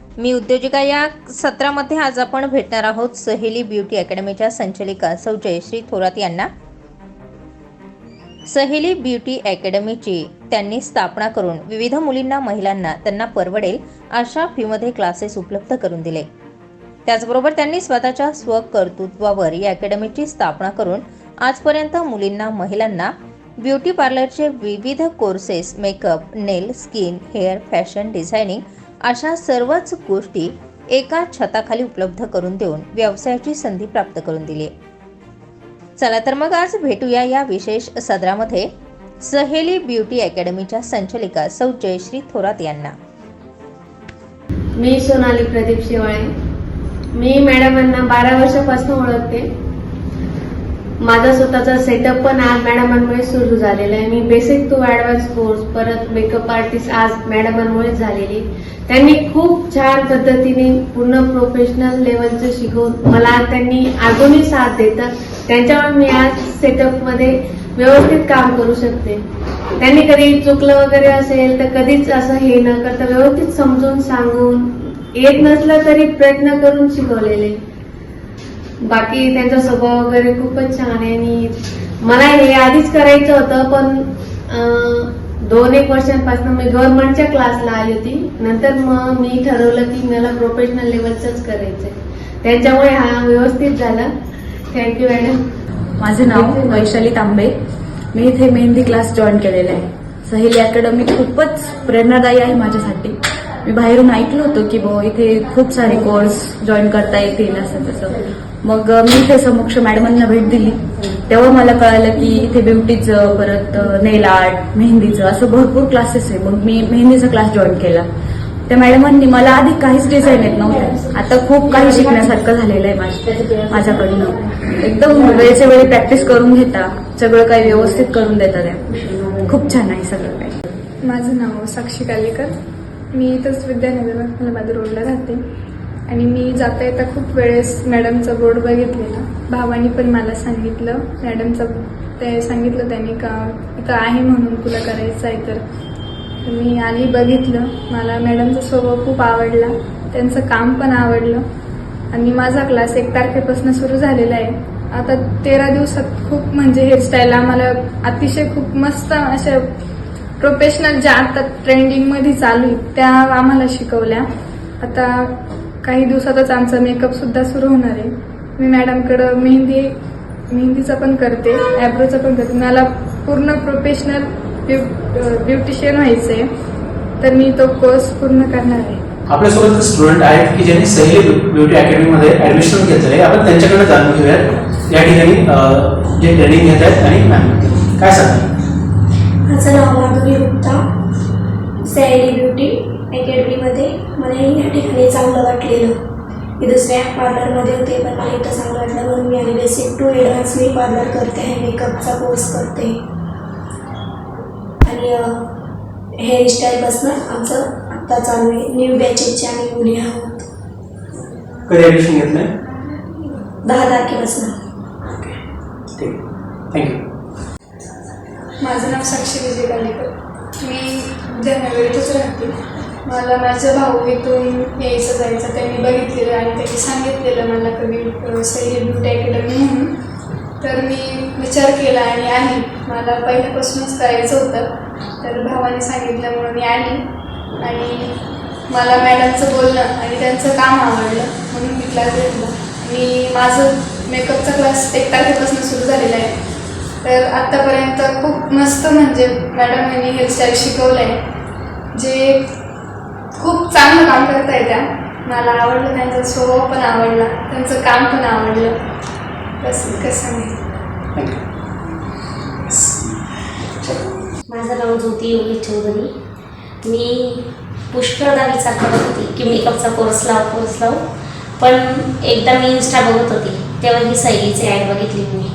मी उद्योजिका या सत्रामध्ये आज आपण भेटणार आहोत सहेली ब्युटी अकॅडमीच्या संचालिका सौ जयश्री थोरात यांना. सहेली ब्युटी अकॅडमीची त्यांनी स्थापना करून विविध मुलींना महिलांना त्यांना परवडेल अशा फीमध्ये क्लासेस उपलब्ध करून दिले. त्याचबरोबर त्यांनी स्वतःच्या स्वकर्तृत्वावर या अकॅडमीची स्थापना करून आजपर्यंत मुलींना महिलांना ब्युटी पार्लरचे विविध courses makeup nail skin hair fashion designing अशा सर्वच गोष्टी एका छताखाली उपलब्ध करून देऊन व्यवसायाची संधी प्राप्त करून दिली. चला तर मग आज भेटूया या विशेष सदरामध्ये. सहेली ब्युटी अकॅडमीच्या संचालिका सौ जयश्री थोरात यांना. मी सोनाली प्रदीप शेवाळे. मी मॅडमांना बारा वर्षापासून ओळखते. माझा स्वतःचा सेटअप पण आज मॅडमांमुळे सुरू झालेला आहे. मी बेसिक टू ऍडव्हान्स कोर्स परत मेकअप आर्टिस्ट आज मॅडमांमुळे झालेली. त्यांनी खूप छान पद्धतीने पूर्ण प्रोफेशनल लेवलचं शिकवून मला त्यांनी अजूनही साथ देतात त्यांच्यामुळे मी आज सेटअपमध्ये व्यवस्थित काम करू शकते. त्यांनी कधी चुकलं वगैरे असेल तर कधीच असं हे न करता व्यवस्थित समजून सांगून येत नसलं तरी प्रयत्न करून शिकवलेले. बाकी त्यांचा स्वभाव वगैरे खूपच छान आहे. आणि मला हे आधीच करायचं होतं पण दोन एक वर्षांपासून मी गव्हर्नमेंटच्या क्लासला आली होती. नंतर मग मी ठरवलं की मला प्रोफेशनल लेवलचंच करायचंय. त्याच्यामुळे हा व्यवस्थित झाला. थँक्यू मॅडम माझं नाव वैशाली तांबे. मी इथे मेहंदी क्लास जॉईन केलेला आहे. सहेली अकॅडमी खूपच प्रेरणादायी आहे माझ्यासाठी. मी बाहेरून ऐकलं होतं की बो इथे खूप सारे कोर्स जॉईन करता येतील असं तसं मग मी इथे समक्ष मॅडमांना भेट दिली. तेव्हा मला कळालं की इथे ब्युटीचं परत नेल आर्ट मेहंदीचं असं भरपूर क्लासेस आहे. मग मी मेहंदीचा क्लास जॉईन केला. त्या मॅडमांनी मला आधी काहीच डिझाईन येत नव्हते. आता खूप काही शिकण्यासारखं झालेलं आहे माझ्या माझ्याकडनं. एकदम वेळच्या वेळी प्रॅक्टिस करून घेता. सगळं काही व्यवस्थित करून देतात त्या. खूप छान आहे सगळं काही. माझं नाव साक्षी कालेकर. मी इथंच विद्यानगरात मला रोडला राहते. आणि मी जाता येता खूप वेळेस मॅडमचा बोर्ड बघितलेला. भावानी पण मला सांगितलं. मॅडमचं ते सांगितलं त्यांनी का इथं आहे म्हणून तुला करायचं आहे तर. मी आली बघितलं. मला मॅडमचा स्वभाव खूप आवडला. त्यांचं काम पण आवडलं. आणि माझा क्लास एक तारखेपासून सुरू झालेला आहे. आता तेरा दिवसात खूप म्हणजे हेअरस्टाईल आम्हाला अतिशय खूप मस्त अशा प्रोफेशनल ज्या आता ट्रेंडिंगमध्ये चालू त्या आम्हाला शिकवल्या. आता काही दिवसातच आमचा मेकअप सुद्धा सुरू होणार आहे. मी मॅडमकडं मेहंदी मेहंदीचं पण करते ॲब्रोचं पण करते. मला पूर्ण प्रोफेशनल ब्युटिशियन व्हायचं आहे तर मी तो कोर्स पूर्ण करणार आहे. आपल्यासोबत स्टुडंट आहेत की ज्यांनी सहेली ब्युटी अकॅडमीमध्ये ऍडमिशन घेतलेलं आहे आपण त्यांच्याकडे जाणून घेऊयात. या ठिकाणी जे ट्रेनिंग घेत आहेत आणि मॅम काय सांगतात माझं नाव माधुरी गुप्ता. सयाली ब्युटी अकॅडमीमध्ये मलाही या ठिकाणी चांगलं वाटलेलं. मी दुसऱ्या पार्लरमध्ये होते पण मला इथं चांगलं वाटलं. म्हणून मी आली बेसिक टू ॲडव्हान्स मी पार्लर करते आहे मेकअपचा कोर्स करते. आणि हेअरस्टाईलपासून आमचं आत्ता चालू आहे. न्यू बॅचेसचे आम्ही मुली आहोत. कधी ऍडमिशन घेतलंय? दहा तारखेपासून. ठीक. थँक्यू माझं नाव साक्षी विजय गालेकर मी इथंच राहते. मला माझा भाऊ इथून यायचं जायचं त्यांनी बघितलेलं आणि त्यांनी सांगितलेलं मला कधी सही ब्युटी अकॅडमी म्हणून. तर मी विचार केला आणि आली. मला पहिल्यापासूनच करायचं होतं. तर भावाने सांगितल्यामुळं मी आली. आणि मला मॅडमचं बोलणं आणि त्यांचं काम आवडलं म्हणून मी क्लास घेतला. मी माझं मेकअपचा क्लास एक तारखेपासून सुरू झालेला आहे. तर आत्तापर्यंत खूप मस्त म्हणजे मॅडम यांनी हेअरस्टाईल शिकवलं आहे जे खूप चांगलं काम करता त्या मला आवडलं त्यांचा स्वभाव पण आवडला त्यांचं काम पण आवडलं. कसं कसं नाही माझं नाव ज्योती योगेश चौधरी. मी पुष्कळदा विचार करत होती की मेकअपचा कोर्स लाव कोर्स लाव पण एकदा मी इन्स्टा बघत होती तेव्हा ही सैलीची ॲड बघितली मी.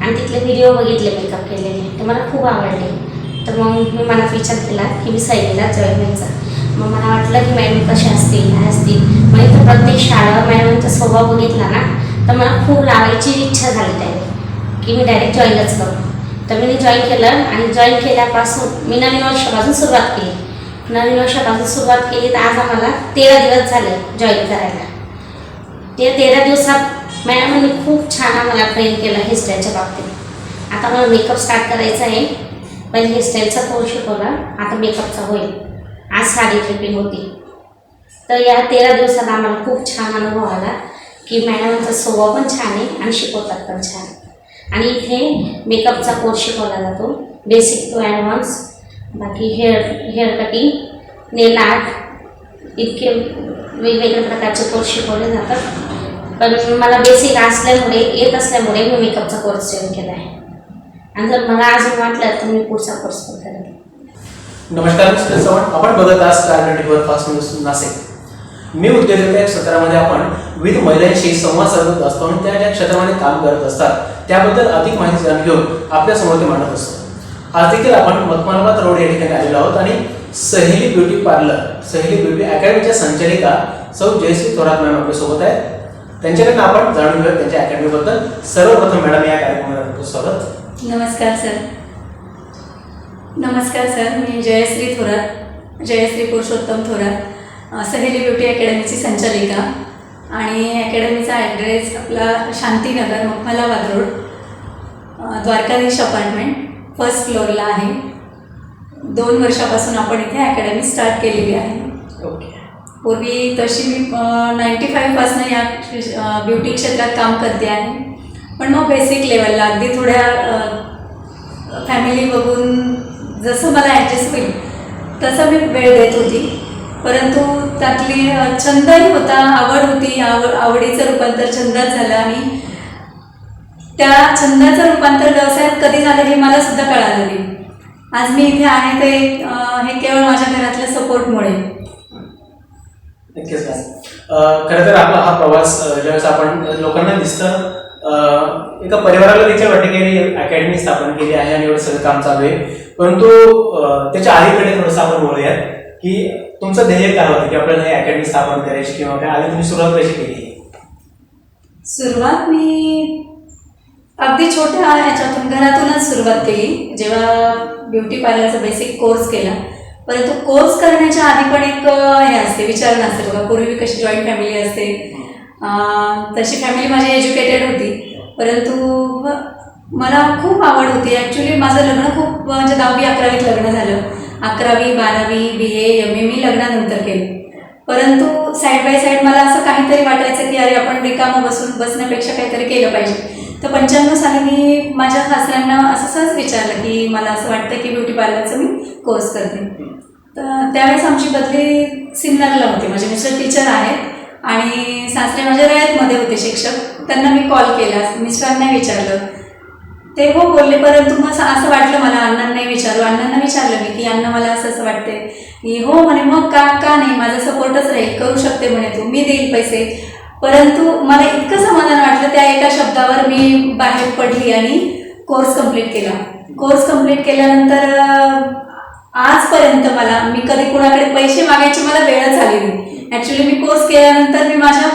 आणि तिथले व्हिडिओ बघितले मेकअप केलेले ते मला खूप आवडले. तर मग मी मनात विचार केला की मी सैलीला जॉईन व्हायचा. मग मला वाटलं की मॅडम कसे असतील काय असतील म्हणजे इथं प्रत्येक शाळा मॅडमांचा स्वभाव बघितला ना तर मला खूप लावायची इच्छा झाली डायरेक्ट की मी डायरेक्ट जॉईनच करू. तर मी जॉईन केलं आणि जॉईन केल्यापासून मी नवीन वर्षापासून सुरुवात केली. नवीन वर्षापासून सुरुवात केली तर आज आम्हाला तेरा दिवस झाले जॉईन करायला. ते तेरा दिवसात मॅडमांनी खूप छान आम्हाला ट्रेन केलं हेअरस्टाईलच्या बाबतीत. आता मला मेकअप स्टार्ट करायचा आहे. पहिले हेअरस्टाईलचा कोर्स शिकवला आता मेकअपचा होईल. आज साडी ट्रिपिंग होती. तर या तेरा दिवसात आम्हाला खूप छान अनुभव आला की मॅडमांचा स्वभाव पण छान आहे आणि शिकवतात पण छान. आणि इथे मेकअपचा कोर्स शिकवला जातो. बेसिक टू ॲडव्हान्स बाकी hair hair cutting nail art इतके वेगवेगळ्या प्रकारचे कोर्स शिकवले जातात. पण मला बेसिक असल्यामुळे येत असल्यामुळे मी मेकअपचा कोर्स जॉईन केला आहे. आणि जर मला अजून वाटलं तर मी पुढचा कोर्स पण करेन नमस्कार मिस्टर चव्हाण आपण बघत आहात star twenty four fast news Nashik. मी उद्योजक या क्षेत्रामध्ये आपण विविध महिलांशी संवाद साधत असतो आणि त्या ज्या क्षेत्रामध्ये काम करत असतात त्याबद्दल अधिक माहिती जाणून घेऊन आपल्यासमोर ते मांडत असतो. आज देखील आपण मखमानाबाद रोड या ठिकाणी आलेलो आहोत आणि Saheli beauty parlour Saheli beauty अकॅडमीच्या संचालिका सौ जयश्री थोरात मॅम आपल्यासोबत आहेत. त्यांच्याकडनं आपण जाणून घेऊया त्यांच्या अकॅडमीबद्दल. सर्वप्रथम मॅडम या कार्यक्रमाला स्वागत. नमस्कार सर. नमस्कार सर मी जयश्री थोरात जयश्री पुरुषोत्तम थोरात सहेली ब्युटी अकॅडमीची संचालिका आणि अकॅडमीचा ॲड्रेस आपला Shantinagar Makhmalabad road Dwarkadhish apartment first फ्लोअरला आहे. दोन वर्षापासून आपण इथे अकॅडमी स्टार्ट केलेली आहे. ओके. पूर्वी तशी मी नाईंटी फाईव्हपासनं या ब्युटी क्षेत्रात काम करते आहे. पण मग बेसिक लेवलला अगदी थोड्या फॅमिली बघून जसं मला ॲडजस्ट होईल तसं मी वेळ देत होती. परंतु त्यातली छंदही होता आवड होती आवड आवडीचं रूपांतर छंदात झालं आणि त्या छंदाचं रूपांतर व्यवसायात कधी झालं हे मला सुद्धा कळालं नाही. आज मी इथे आहे ते हे केवळ माझ्या घरातल्या सपोर्टमुळे. नक्कीच खरं तर आपला हा प्रवास ज्यावेळेस आपण लोकांना दिसतं एका परिवाराला की यांनी अकॅडमी स्थापन केली आहे आणि एवढं सगळं काम चालू आहे. परंतु त्याच्या अलीकडे थोडंसं आपण बोलूयात की तुमचं ध्येय काय होतं? की आपल्याला हे अकॅडमी स्थापन करायची किंवा काय? आधी तुम्ही सुरुवात कशी केली? सुरुवात मी अगदी छोट्या ह्याच्यातून घरातूनच सुरुवात केली. जेव्हा ब्युटी पार्लरचा बेसिक कोर्स केला. परंतु कोर्स करण्याच्या आधी पण एक हे असते विचारणा असते बघा. पूर्वी कशी जॉईंट फॅमिली असते. तशी फॅमिली माझी एज्युकेटेड होती. परंतु मला खूप आवड होती. ॲक्च्युली माझं लग्न खूप म्हणजे दहावी अकरावीत लग्न झालं. अकरावी बारावी बी ए एम ए मी लग्नानंतर केलं. परंतु साईड बाय साईड मला असं काहीतरी वाटायचं की अरे आपण रिकामं बसून बसण्यापेक्षा काहीतरी केलं पाहिजे. तर पंच्याण्णव साली मी माझ्या सासऱ्यांना असं सहज विचारलं की मला असं वाटतं की ब्युटी पार्लरचं मी कोर्स करते. तर त्यावेळेस आमची बदली सिन्नरला होती. माझे मिस्टर टीचर आहेत. आणि सासरे माझ्या रयतमध्ये होते शिक्षक. त्यांना मी कॉल केला. मिस्टरांना विचारलं. ते हो बोलले परंतु मग असं असं वाटलं मला. अण्णांनाही विचारू अण्णांना विचारलं मी की अण्णा मला असं असं वाटते की हो म्हणे मग का का नाही? माझा सपोर्टच राहील. करू शकते म्हणे तू. मी देईल पैसे. परंतु मला इतकं समाधान वाटलं त्या एका शब्दावर मी बाहेर पडली आणि कोर्स कंप्लीट केला. कोर्स कंप्लीट केल्यानंतर आजपर्यंत मला मी कधी कुणाकडे पैसे मागायची मला वेळच आली नाही. ऍक्च्युली मी कोर्स केल्यानंतर मी माझ्या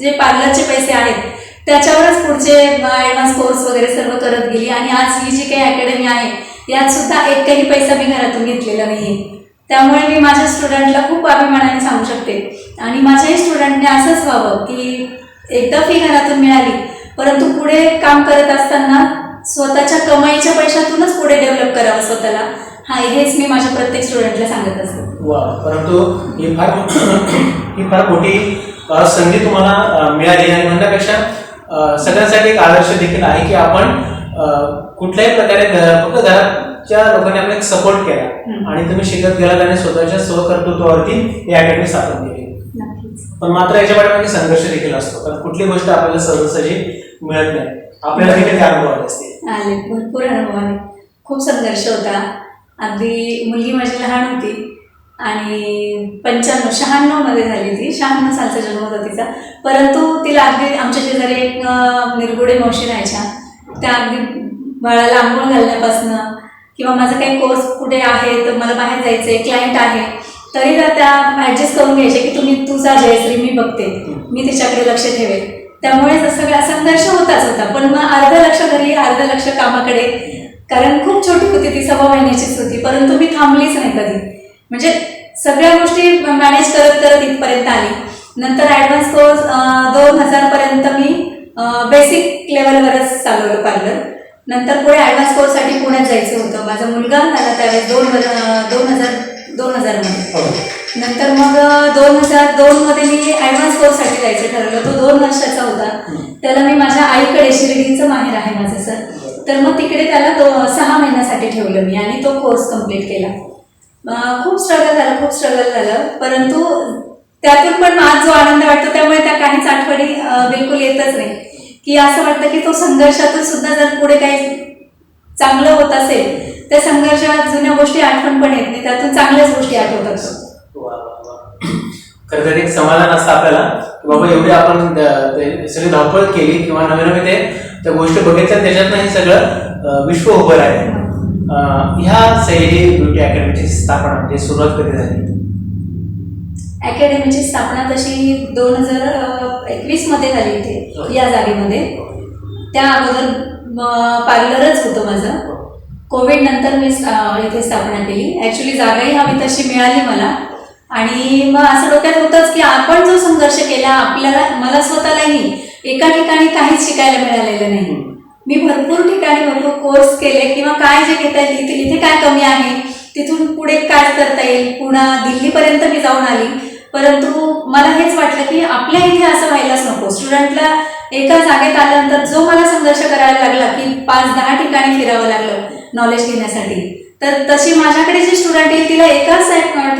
जे पार्लरचे पैसे आहेत त्याच्यावरच पुढचे ॲडव्हान्स कोर्स वगैरे सर्व करत गेली. आणि आज ही जी काही अकॅडमी आहे यात सुद्धा एकही पैसा मी घरातून घेतलेला नाही त्यामुळे मी माझ्या स्टुडंटला खूप अभिमानाने सांगू शकते. आणि माझ्याही स्टुडंटने असंच व्हावं की एकदा फी घरातून मिळाली परंतु पुढे काम करत असताना स्वतःच्या कमाईच्या पैशातूनच पुढे डेव्हलप करावं स्वतःला. हा हेच मी माझ्या प्रत्येक स्टुडंटला सांगत असते. वा परंतु ही फार ही फार मोठी संधी तुम्हाला मिळाली आणि म्हणण्यापेक्षा सगळ्यांसाठी एक आदर्श देखील आहे की आपण कुठल्याही प्रकारे फक्त घराच्या लोकांनी आपल्याला सपोर्ट केला. आणि तुम्ही शिकत गेलात आणि स्वतःच्या स्वकर्तृत्वावरती ही अकॅडमी स्थापन केली. पण मात्र याच्या पाठीमागे संघर्ष देखील असतो. कारण कुठली गोष्ट आपल्याला सहजासहजी मिळत नाही. आपल्याला देखील ते अनुभव आले असते भरपूर अनुभव आले खूप संघर्ष होता. अगदी मुलगी माझी लहान होती आणि पंच्याण्णव शहाण्णवमध्ये झाली ती शहाण्णव सालचा जन्म होता तिचा. परंतु तिला अगदी आमच्या शेजारी एक निरगुडे मावशी राहायच्या. त्या अगदी बाळाला आंघोळ घालण्यापासनं किंवा माझा काही कोर्स कुठे आहे तर मला बाहेर जायचं आहे क्लायंट आहे तरी त्या- त्या ॲडजस्ट करून घ्यायचे की तुम्ही तुझा जयश्री मी बघते. मी तिच्याकडे लक्ष ठेवेल. त्यामुळे सगळा संघर्ष होताच होता. पण मग अर्ध लक्ष घरी अर्ध लक्ष कामाकडे कारण खूप छोटी होती ती सव्वा महिन्याचीच होती. परंतु मी थांबलीच नाही कधी. म्हणजे सगळ्या गोष्टी मॅनेज करत करत इथपर्यंत आली. नंतर ॲडव्हान्स कोर्स दोन हजारपर्यंत मी बेसिक लेवलवरच चालवलं पार्लर नंतर पुढे ॲडव्हान्स कोर्ससाठी पुण्यात जायचं होतं. माझा मुलगा झाला त्यावेळेस दोन दोन हजार दोन हजारमध्ये हो. नंतर मग दोन हजार दोन मध्ये मी ऍडव्हान्स कोर्ससाठी जायचं ठरवलं. तो दोन वर्षाचा होता. त्याला मी माझ्या आईकडे शिर्डीचं माहेर आहे माझं सर. तर मग तिकडे त्याला सहा महिन्यासाठी ठेवलं मी आणि तो कोर्स कंप्लीट केला. खूप स्ट्रगल झालं खूप स्ट्रगल झालं. परंतु त्यातून पण आज जो आनंद वाटतो त्यामुळे त्या काहीच आठवणी बिलकुल येतच नाही. की असं वाटतं की तो संघर्षातून सुद्धा जर पुढे काही चांगलं होत असेल तर संघर्षात जुन्या गोष्टी आठवण पण येत नाही. त्यातून चांगल्याच गोष्टी आठवतात खरं तर एक समाधान असतं आपल्याला. की बाबा एवढी आपण सगळी धावपळ केली किंवा नवे नवे ते त्या गोष्टी बघितल्या त्याच्यातनं हे सगळं विश्व उभं राहिले. अं, ह्या सैली ब्युटी अकॅडमीची स्थापना म्हणजे सुरुवात कधी झाली? अकॅडमीची स्थापना तशी दोन हजार एकवीसमध्ये झाली इथे या जागेमध्ये. त्या अगोदर पार्लरच होतं माझं. कोविड नंतर मी इथे स्थापना केली. ऍक्च्युली जागाही हवी तशी मिळाली मला. आणि मग असं डोक्यात होतंच की आपण जो संघर्ष केला आपल्याला मला स्वतःलाही एका ठिकाणी काहीच शिकायला मिळालेलं नाही. मी भरपूर ठिकाणी भरपूर कोर्स केले किंवा काय जे घेता येईल इथे इथे काय कमी आहे तिथून पुढे काय करता येईल पुन्हा दिल्लीपर्यंत मी जाऊन आली. परंतु मला हेच वाटलं की आपल्या इथे असं व्हायलाच नको. स्टुडंटला एका जागेत आल्यानंतर जो मला संघर्ष करायला लागला की पाच दहा ठिकाणी फिरावं लागलं नॉलेज घेण्यासाठी तर तशी माझ्याकडे जी स्टुडंट येईल तिला एकाच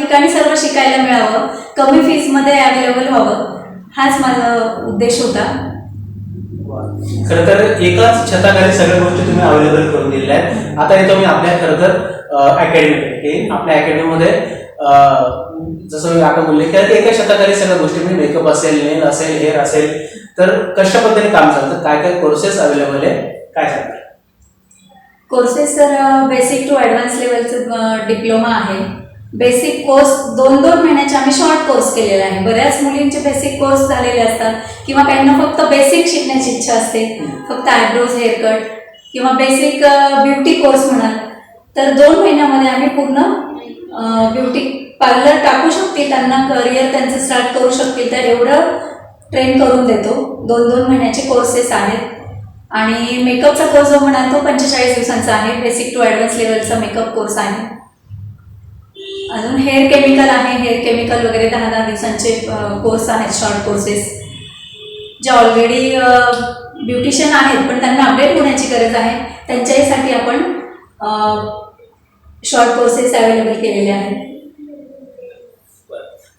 ठिकाणी सर्व शिकायला मिळावं कमी फीजमध्ये अवेलेबल व्हावं हाच माझा उद्देश होता. खरं तर एकाच छताखाली सगळ्या गोष्टी तुम्ही अवेलेबल करून दिलेल्या आहेत. आता येतो मी आपल्या खरं तर अकॅडमीकडे आपल्या अकॅडमीमध्ये जसं मी आता बोलले की एका छताखाली सगळ्या गोष्टी म्हणजे मेकअप असेल नेल असेल हेअर असेल तर कशा पद्धतीने काम चालतं? काय काय कोर्सेस अवेलेबल आहे काय सांगतात कोर्सेस तर बेसिक टू ॲडव्हान्स लेवलचं डिप्लोमा आहे. बेसिक कोर्स दोन दोन महिन्याचे आम्ही शॉर्ट कोर्स केलेला आहे. बऱ्याच मुलींचे बेसिक कोर्स झालेले असतात. किंवा काहींना फक्त बेसिक शिकण्याची इच्छा असते. फक्त आयब्रोज हेअर कट किंवा बेसिक ब्युटी कोर्स म्हणाल तर दोन महिन्यामध्ये आम्ही पूर्ण ब्युटी पार्लर टाकू शकतील. त्यांना करिअर त्यांचं स्टार्ट करू शकतील. तर एवढं ट्रेन करून देतो. दोन दोन महिन्याचे कोर्सेस आहेत. आणि मेकअपचा कोर्स जो म्हणाल तो पंचेचाळीस दिवसांचा आहे. बेसिक टू ॲडव्हान्स लेवलचा मेकअप कोर्स आहे. अजून हेअर केमिकल आहे. हेअर केमिकल वगैरे दहा दहा दिवसांचे कोर्स आहेत शॉर्ट कोर्सेस जे ऑलरेडी ब्युटिशियन आहेत पण त्यांना अपडेट होण्याची गरज आहे. त्यांच्यासाठी आपण शॉर्ट कोर्सेस अवेलेबल केलेले आहेत.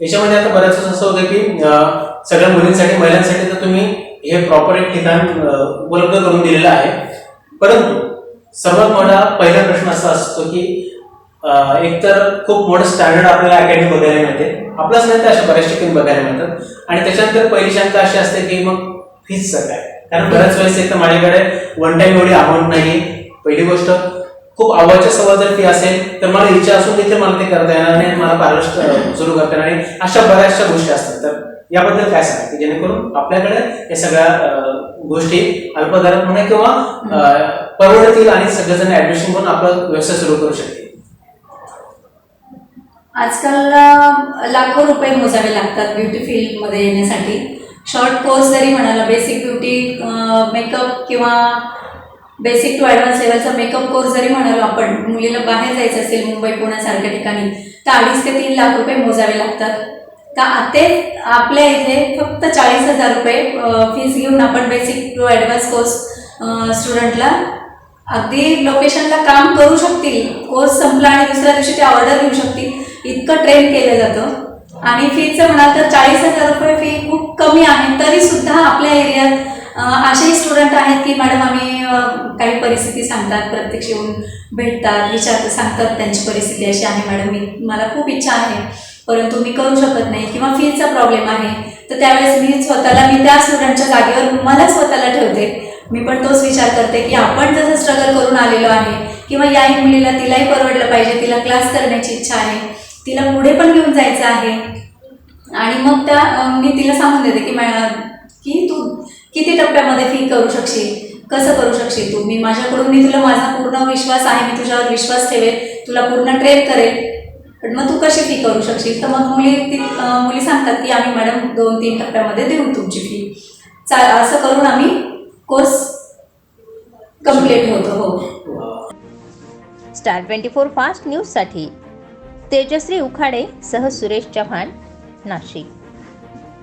याच्यामध्ये आता बऱ्याच असं होतं की सगळ्या मुलींसाठी महिलांसाठी तर तुम्ही हे प्रॉपर एक ठिकाण उपलब्ध करून दिलेलं आहे. परंतु सर्वात मोठा पहिला प्रश्न असा असतो की एक तर खूप मोठं स्टँडर्ड आपल्याला अकॅडमी बघायला मिळते. आपलाच नाही तर अशा बऱ्याच ठिकाणी बघायला मिळतात. आणि त्याच्यानंतर पहिली शंका अशी असते की मग फीजचं काय? कारण बऱ्याच वेळेस एक तर माझ्याकडे वन टाइम एवढी अमाऊंट नाही पहिली गोष्ट खूप आवडच्या सव्वा जर फी असेल तर मला इच्छा असून तिथे मला ते करता येणार नाही मला पार्लर सुरू करता येणार नाही. अशा बऱ्याचशा गोष्टी असतात. तर याबद्दल काय सांगा की जेणेकरून आपल्याकडे या सगळ्या गोष्टी अल्पदरात म्हणा किंवा परवडतील आणि सगळेजण ऍडमिशन करून आपला व्यवसाय सुरू करू शकतील. आजकाल लाखो रुपये मोजावे लागतात ब्युटी फील्डमध्ये येण्यासाठी. शॉर्ट कोर्स जरी म्हणाला बेसिक ब्युटी मेकअप किंवा बेसिक टू ॲडव्हान्स लेवलचा मेकअप कोर्स जरी म्हणालो आपण मुलीला बाहेर जायचं असेल मुंबई पुण्यासारख्या ठिकाणी तर अडीच ते तीन लाख रुपये मोजावे लागतात. तर ते आपल्या इथे फक्त चाळीस हजार रुपये फीस घेऊन आपण बेसिक टू ॲडव्हान्स कोर्स स्टुडंटला अगदी लोकेशनला काम करू शकतील. कोर्स संपला आणि दुसऱ्या दिवशी ते ऑर्डर घेऊ शकतील. इतकं ट्रेन केलं जातं. आणि फीचं म्हणाल तर चाळीस हजार रुपये फी खूप कमी आहे. तरी सुद्धा आपल्या एरियात असेही स्टुडंट आहेत की मॅडम आम्ही काही परिस्थिती सांगतात प्रत्यक्ष येऊन भेटतात विचार सांगतात त्यांची परिस्थिती अशी आहे मॅडम मी मला खूप इच्छा आहे परंतु मी करू शकत नाही किंवा फीचा प्रॉब्लेम आहे तर त्यावेळेस मी स्वतःला मी त्या स्टुडंटच्या जागेवर मला स्वतःला ठेवते. मी पण तोच विचार करते की आपण जसं स्ट्रगल करून आलेलो आहे किंवा याही मुलीला तिलाही परवडलं पाहिजे तिला क्लास करण्याची इच्छा आहे तिला पुढे पण घेऊन जायचं आहे. आणि मग त्या मी तिला सांगून देते की मॅ की तू किती टप्प्यामध्ये फी करू शकशील? कसं करू शकशील तू? मी माझ्याकडून मी तुला माझा पूर्ण विश्वास आहे मी तुझ्यावर विश्वास ठेवेल तुला पूर्ण ट्रेन करेल. पण मग तू कशी फी करू शकशील? तर मग मुली ती मुली सांगतात की आम्ही मॅडम दोन तीन टप्प्यामध्ये देऊ तुमची फी चा असं करून आम्ही कोर्स कंप्लीट होतो हो. स्टार ट्वेंटी फोर फास्ट न्यूजसाठी तेजश्री उखाडे सह सुरेश चव्हाण नाशिक.